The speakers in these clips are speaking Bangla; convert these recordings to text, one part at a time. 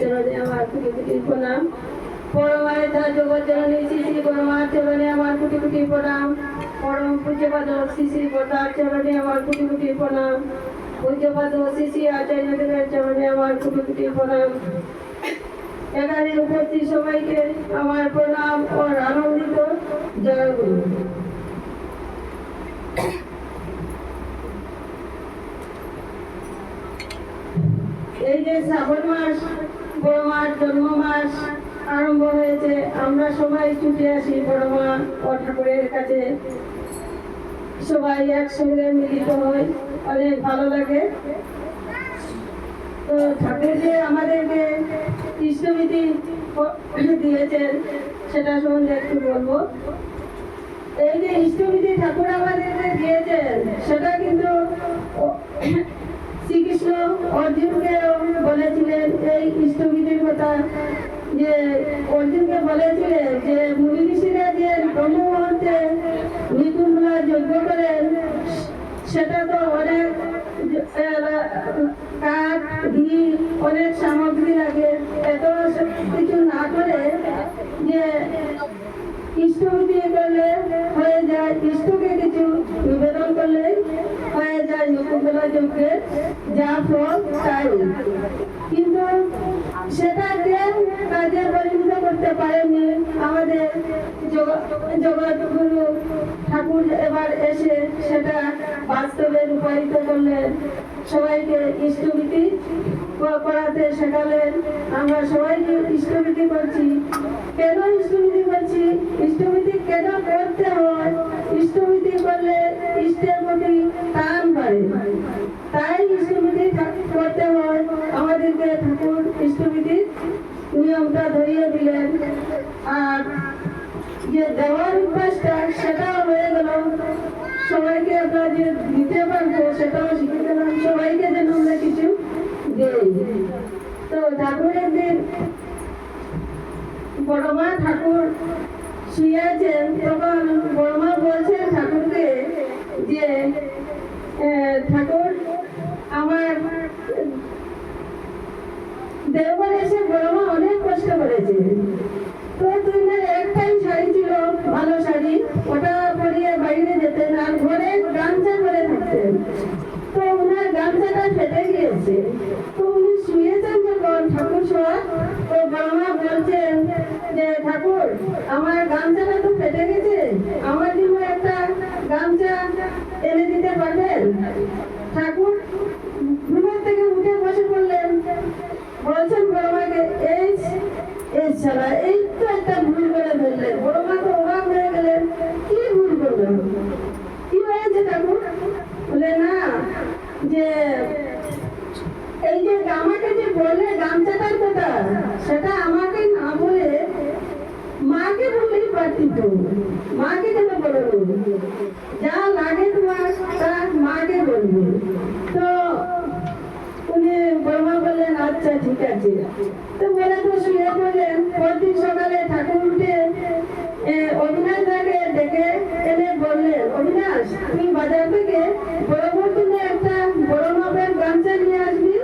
চরণে আমার কোটি কোটি প্রণাম। পরমায়িতা জগৎ জননী শ্রী শ্রী পরমার চরণে আমার কোটি কোটি প্রণাম। পরম পূজ্যপাদ শ্রী শ্রী পদার চরণে আমার কোটি কোটি প্রণাম। পূজ্যপাদ শ্রী শ্রী আচার্য দেবের চরণে আমার কোটি কোটি প্রণাম। এখানে উপস্থিত সবাইকে আমার প্রণাম ও আনন্দিত জয় গুরু। এই যে শ্রাবণ মাস জন্ম মাস আরম্ভ হয়েছে। আমরা সবাই ছুটে আসি বড় মা ও ঠাকুরের কাছে। সবাই একসঙ্গে মিলিত হই। অনেক ভালো লাগে। তো ঠাকুর যে আমাদেরকে কৃষ্ণবিধি দিয়েছেন, সেটা সম্বন্ধে একটু বলব। এই যে ইষ্টবিধি ঠাকুর আমাদেরকে দিয়েছেন, সেটা কিন্তু শ্রীকৃষ্ণ ইষ্টবিধির কথা যে অর্জুনকে বলেছিলেন যে মুনি ঋষিরা যে ব্রহ্ম মুহূর্তে নিকুঞ্জলা যজ্ঞ করেন সেটা তো অনেক কাঠ, ঘি, অনেক সামগ্রী লাগে। এত কিছু না করে যে ইষ্টবিধি করলে হয়ে যায়? ইষ্টকে কিছু নিবেদন করলে হয়ে যায় নকুলবেলা যজ্ঞে। যা ফল তাই। সেটাকে কাজে পরিণত করতে পারেনি। আমাদের জগৎগুরু ঠাকুর এবার এসে সেটা বাস্তবে রূপায়িত করলেন। সবাইকে ইষ্টবিধি ক- করাতে শেখালেন। আমরা সবাইকে ইষ্টবিধি করছি। কেন ইষ্টবিধি করছি? ইষ্টবিধি কেন করতে হয়? ইষ্টবিধি করলে ইষ্টের প্রতি টান বাড়ে। তাই ইষ্টবিধি থা- করতে হয় আমাদেরকে ঠাকুর ইষ্টবিধি নিয়মটা ধরিয়ে দিলেন। আর যে দেওয়ার অভ্যাসটা, সেটাও গেল। সবাইকে যে দিতে পারব সেটাও শিখে গেলাম। সবাইকে যেন আমরা কিছু তো ঠাকুরের দিন ঠাকুর বলছেন ঠাকুরকে যে ঠাকুর, আমার দেওয়ার এসে বড়মা অনেক কষ্ট করেছে। তো না একটাই শাড়ি ছিল, ভালো শাড়ি। ওটা পরিয়ে বাইরে যেতেন আর ঘরে গামছা করে থাকতেন তো ওনার গামছাটা ফেটে গিয়েছে। তো উনি শুয়েছেন যখন ঠাকুর শোয়া, তো বড়মা বলছেন যে, ঠাকুর, আমার গামছাটা তো ফেটে গেছে। আমার জন্য একটা গামছা এনে দিতে পারবেন ঠাকুর ঘুমের থেকে উঠে বসে পড়লেন বলছেন বড়মাকে এই এই এই তো একটা ভুল করে ফেললেন বড়মা তো অবাক হয়ে গেলেন, কি ভুল করলেন? কি হয়েছে ঠাকুর বলে, না, যে এই যে আমাকে যে বললে গামছাটার কথা, সেটা আমাকে না বলে মাকে বললেই পারতি তো মাকে কেন বলব যা লাগে তোমার, তা মাকে বলবে। তো উনি বর্মা বললেন আচ্ছা ঠিক আছে। তো বলে তো শুয়ে পড়লেন পরদিন সকালে ঠাকুর উঠে এ, অবিনাশ দাকে ডেকে এনে বললেন অবিনাশ তুই বাজার থেকে বড় বড় কিনে একটা বড় মাপের গামছা নিয়ে আসবি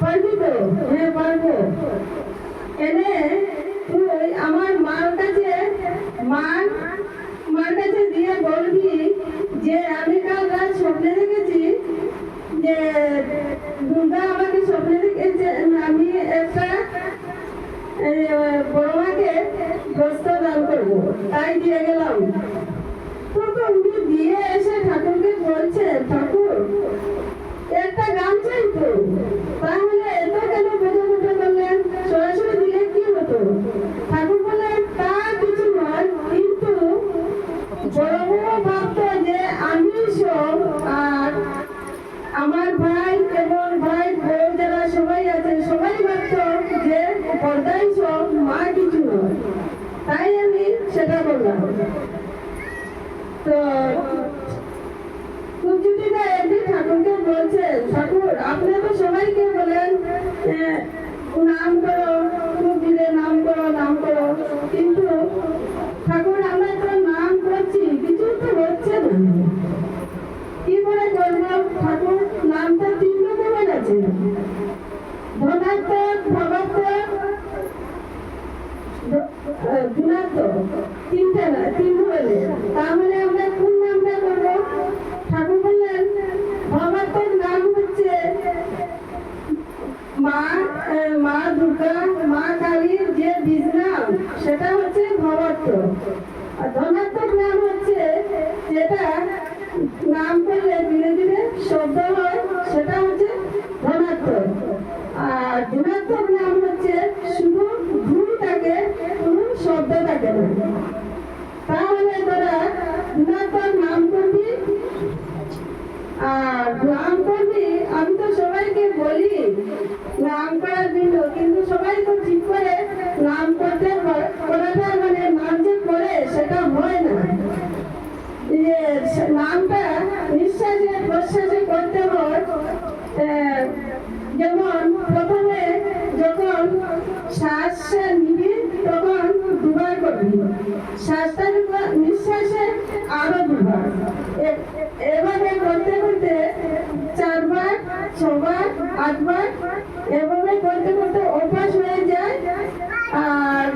পারবি তো হ্যাঁ পারব এনে তুই আমার মার কাছে মার মার কাছে দিয়ে বলবি যে আমি কাল রাত স্বপ্নে দেখেছি যে দুর্গা আমাকে স্বপ্নে দেখেছে আমি একটা এই, বড় মাকে বস্ত্র দান করব। তাই দিয়ে গেলাম। তখন দিয়ে এসে ঠাকুরকে বলছেন ঠাকুর একটা গামছাই তো। পর্দাই সব মা কিছু নয় তাই আমি সেটা বললাম। তো কুঞ্জুটিটা একদিন ঠাকুরকে বলছেন, ঠাকুর, আপনি তো সবাইকে বলেন নাম করো দিলে নাম করো নাম করো। কিন্তু ঠাকুর, আমরা তো নাম করছি, কিছু তো হচ্ছে না। কি করে করব? ঠাকুর, নামটা তিন রকমের আছে ধনাত্মক ভগত আহ, মা দুর্গা মা কালীর যে বীজ নাম সেটা হচ্ছে ভবত্ব আর ধনাত্মক নাম হচ্ছে যেটা নাম করলে ধীরে ধীরে শব্দ হয় সেটা হচ্ছে ধনাত্মক আর ঋণাত্মক নাম হচ্ছে শুধু ভুল থাকে কোনো শব্দ থাকে না তাহলে তোরা ঋণাত্মক নাম করবি আর নাম করবি আমি তো সবাইকে বলি নাম করার জন্য কিন্তু সবাই তো ঠিক করে করতে পারে- মানে নাম যে করে সেটা হয় না। যে সে- নামটা নিঃশ্বাসে প্রশ্বাসে করতে হয় যেমন প্রথমে যখন শ্বাস নিবি, তখন দুবার করবি। শ্বাসটা নিঃশ্বাসে আরও দুবার এ- এভাবে করতে করতে চারবার ছবার আটবার এভাবে করতে করতে অভ্যাস হয়ে যায় আর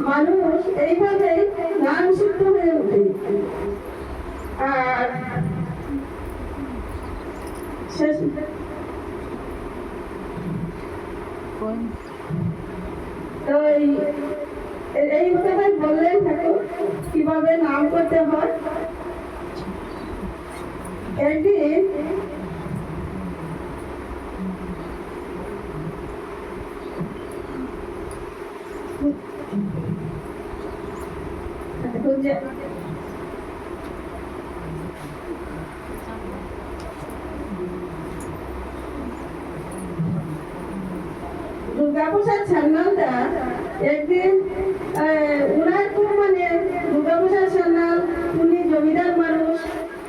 মানুষ এইভাবেই নাম সিদ্ধ হয়ে ওঠে আর শেষ তো এই- এই কথাই বললেন ঠাকুর কীভাবে নাম করতে হয় একদিন ঠাকুর যে- দুর্গাপ্রসাদ সান্যালদা একদিন আহ, উনার মানে দুর্গাপ্রসাদ সান্যাল উনি জমিদার মানুষ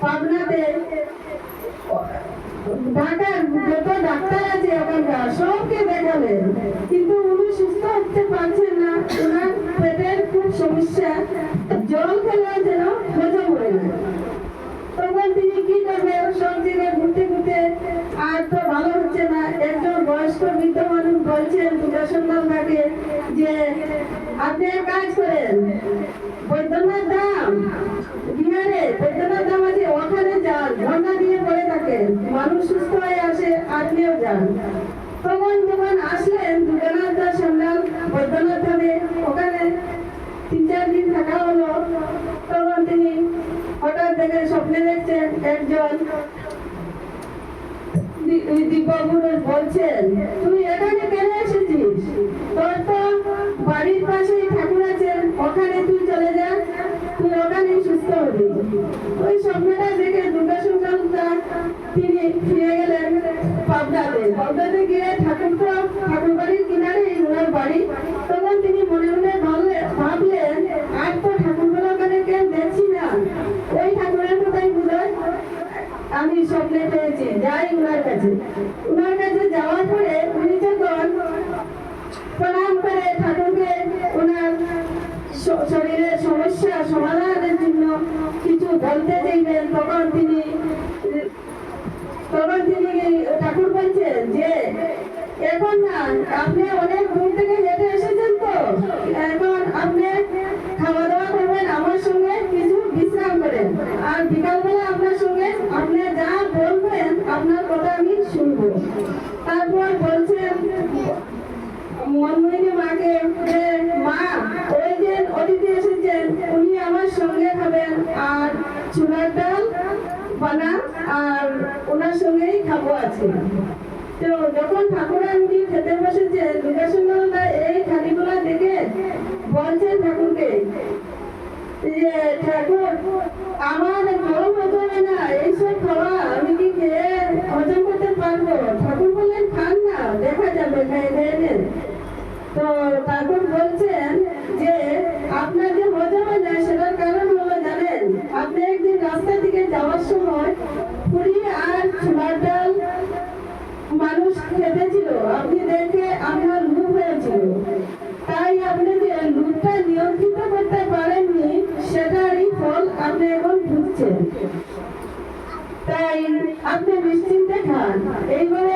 পাবনাতে। ঢাকার যত ডাক্তার আছে ওখানকার সবকে দেখালেন। কিন্তু উনি সুস্থ হতে পারছেন না ওনার পেটের খুব সমস্যা। জল খেলেও যেন হজম হয় না। তখন তিনি কি করবেন সব জায়গায় ঘুরতে ঘুরতে আর তো ভালো একজন বয়স্ক বৃদ্ধ মানুষ বলছেন দুর্গাসন্ধান থাকে যে, আপনি কাজ করেন। বৈদ্যনাথ ধাম বিহারে বৈদ্যনাথ ধাম আছে, ওখানে যান ঝর্ণা দিয়ে পড়ে থাকেন। মানুষ সুস্থ হয়ে আসে আপনিও যান। তখন যখন আসলেন দুর্গানাথ দাস সান্যাল বৈদ্যনাথ ধামে, ওখানে তিন চার দিন থাকা হলো। তখন তিনি হঠাৎ দেখে স্বপ্নে দেখছেন একজন দি- দিব্যপুরুষ বলছেন, তুই এখানে কেন এসেছিস? তোর তো বাড়ির পাশেই ঠাকুর আছেন, ওখানে তুই চলে যা, তুই ওখানেই সুস্থ হবি। ওই স্বপ্নটা দেখে দুর্গা সুন্দর তিনি ফিরে গেলেন পাবনাতে। পাবনাতে গিয়ে ঠাকুর তো ঠাকুর বাড়ির কিনারে ওনার বাড়ি তখন তিনি মনে মনে ভাবলেন ভাবলেন আর তো ঠাকুরগুলো ওখানে কেউ দেখছি না ওই ঠাকুরের কোথায় বুঝায় আমি স্বপ্নে পেয়েছি, যাই উনার কাছে। উনার কাছে যাওয়ার পরে উনি যখন প্রণাম করে ঠাকুরকে ওনার শ- শরীরের সমস্যা, সমাধানের জন্য কিছু বলতে চাইবেন, তখন তিনি তখন তিনি ঠাকুর বলছেন যে, এখন না, আপনি অনেক দূর থেকে হেঁটে এসেছেন তো। এখন আপনি খাওয়া দাওয়া করবেন, আমার সঙ্গে কিছু বিশ্রাম করেন। আর বিকালবেলা আপনার সঙ্গে আপনি যা বলবেন আপনার কথা আমি শুনব তারপর বলছেন মনমোহিনী মাকে যে মা ওই যে অতিথি এসেছেন উনি আমার সঙ্গে খাবেন আর চুলার ডাল বানান আর ওনার সঙ্গেই খাব আছে তো যখন ঠাকুর উনি খেতে বসেছেন দুর্গাসন্ধ্যা এই থালিগুলা দেখে বলছেন ঠাকুরকে যে, ঠাকুর, আমার গরম হজমে না, এইসব খাওয়া আমি কি খেয়ে হজম করতে পারব? ঠাকুর বললেন, খান না, দেখা যাবে, খাই, খেয়ে নেন। তো ঠাকুর বলছেন যে, আপনার যে হজম হয় না সেটার কারণ হলো জানেন আপনি একদিন রাস্তা থেকে যাওয়ার সময় পুরি আর ছোলার ডাল মানুষ খেতেছিল, আপনি দেখে আপনার লুপ হয়েছিল। তাই আপনি যে লুপটা নিয়ন্ত্রিত করতে পারেননি, সেটারই ফল আপনি এখন ভুগছেন তাই আপনি নিশ্চিন্তে খান। এইভাবে